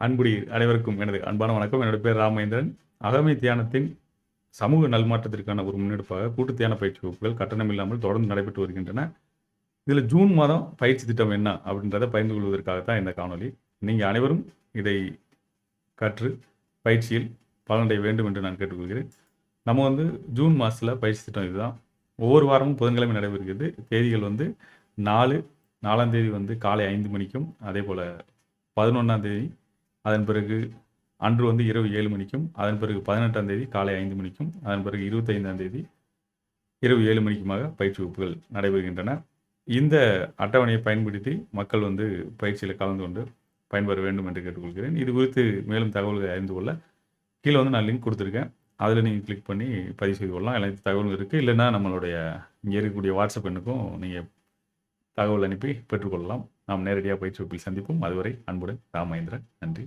அன்புடி அனைவருக்கும் எனது அன்பான வணக்கம். என்னோட பேர் ராமேந்திரன். அகமை தியானத்தின் சமூக நல்மாற்றத்திற்கான ஒரு முன்னெடுப்பாக கூட்டு தியான பயிற்சி வகுப்புகள் கட்டணம் இல்லாமல் தொடர்ந்து நடைபெற்று வருகின்றன. இதில் ஜூன் மாதம் பயிற்சி திட்டம் என்ன அப்படின்றத பகிர்ந்து கொள்வதற்காகத்தான் இந்த காணொளி. நீங்கள் அனைவரும் இதை கற்று பயிற்சியில் பலனடைய வேண்டும் என்று நான் கேட்டுக்கொள்கிறேன். நம்ம வந்து ஜூன் மாதத்தில் பயிற்சி திட்டம் இதுதான். ஒவ்வொரு வாரமும் புதன்கிழமை நடைபெறுகிறது. தேதிகள் வந்து நாலு நாலாம் தேதி வந்து காலை ஐந்து மணிக்கும் அதே போல் பதினொன்றாம் தேதி அதன் பிறகு அன்று வந்து இரவு ஏழு மணிக்கும் அதன் பிறகு பதினெட்டாம் தேதி காலை ஐந்து மணிக்கும் அதன் பிறகு இருபத்தைந்தாம் தேதி இரவு ஏழு மணிக்குமாக பயிற்சி வகுப்புகள் நடைபெறுகின்றன. இந்த அட்டவணையை பயன்படுத்தி மக்கள் வந்து பயிற்சியில் கலந்து கொண்டு பயன்பெற வேண்டும் என்று கேட்டுக்கொள்கிறேன். இது குறித்து மேலும் தகவல்களை அறிந்து கொள்ள கீழே வந்து நான் லிங்க் கொடுத்துருக்கேன். அதில் நீங்கள் கிளிக் பண்ணி பதிவு செய்து கொள்ளலாம். எல்லாத்தையும் தகவலும் இருக்குது இல்லைன்னா நம்மளுடைய இங்கே இருக்கக்கூடிய வாட்ஸ்அப் எண்ணுக்கும் நீங்கள் தகவல் அனுப்பி பெற்றுக்கொள்ளலாம். நாம் நேரடியாக பயிற்சி வகுப்பில் சந்திப்போம். அதுவரை அன்புடன் ராமேந்திரன் நன்றி.